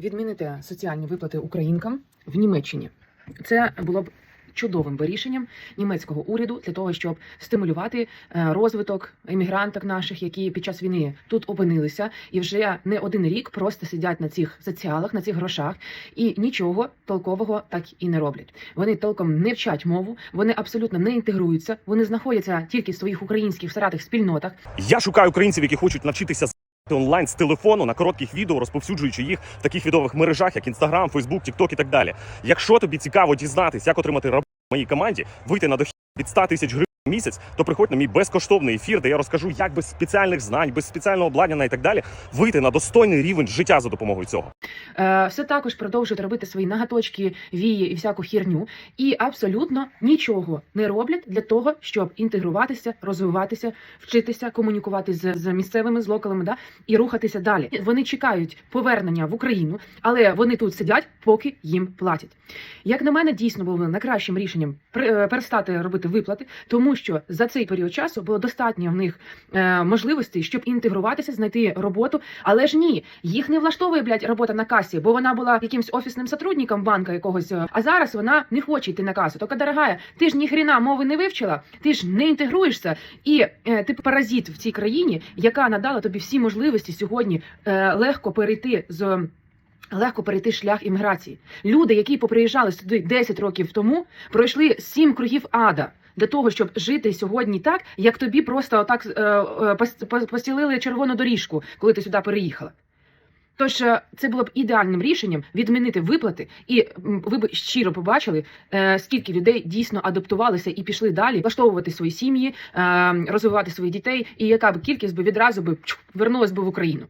відмінити соціальні виплати українкам в Німеччині. Це було б чудовим би рішенням німецького уряду для того, щоб стимулювати е, розвиток емігранток наших, які під час війни тут опинилися, і вже не один рік просто сидять на цих соціалах, на цих грошах, і нічого толкового так і не роблять. Вони толком не вчать мову, вони абсолютно не інтегруються, вони знаходяться тільки в своїх українських всаратих спільнотах. Я шукаю українців, які хочуть навчитися онлайн з телефону на коротких відео, розповсюджуючи їх в таких відових мережах, як Instagram, Facebook, TikTok і так далі. Якщо тобі цікаво дізнатися, як отримати роботу в моїй команді, вийти на дохід від 100 тисяч гривень місяць, то приходь на мій безкоштовний ефір, де я розкажу, як без спеціальних знань, без спеціального обладнання і так далі, вийти на достойний рівень життя за допомогою цього. Е, все також продовжують робити свої наготочки, вії і всяку хірню, і абсолютно нічого не роблять для того, щоб інтегруватися, розвиватися, вчитися, комунікувати з, з місцевими з локалами, да і рухатися далі. Вони чекають повернення в Україну, але вони тут сидять, поки їм платять. Як на мене, дійсно було найкращим рішенням е, перестати робити виплати, тому що за цей період часу було достатньо в них е, можливостей, щоб інтегруватися, знайти роботу. Але ж ні, їх не влаштовує блядь, робота на касі, бо вона була якимсь офісним сотрудником банка якогось. е, А зараз вона не хоче йти на касу. Тільки, дорогая, ти ж ні хрена мови не вивчила, ти ж не інтегруєшся, і е, ти паразит в цій країні, яка надала тобі всі можливості сьогодні е, легко перейти з. Легко перейти шлях імміграції. Люди, які поприїжджали сюди 10 років тому, пройшли сім кругів ада для того, щоб жити сьогодні так, як тобі просто отак е, е, пос- пос- постілили червону доріжку, коли ти сюди переїхала. Тож е, це було б ідеальним рішенням відмінити виплати, і ви б щиро побачили, е, скільки людей дійсно адаптувалися і пішли далі, влаштовувати свої сім'ї, розвивати своїх дітей, і яка б кількість би відразу би вернулась би в Україну.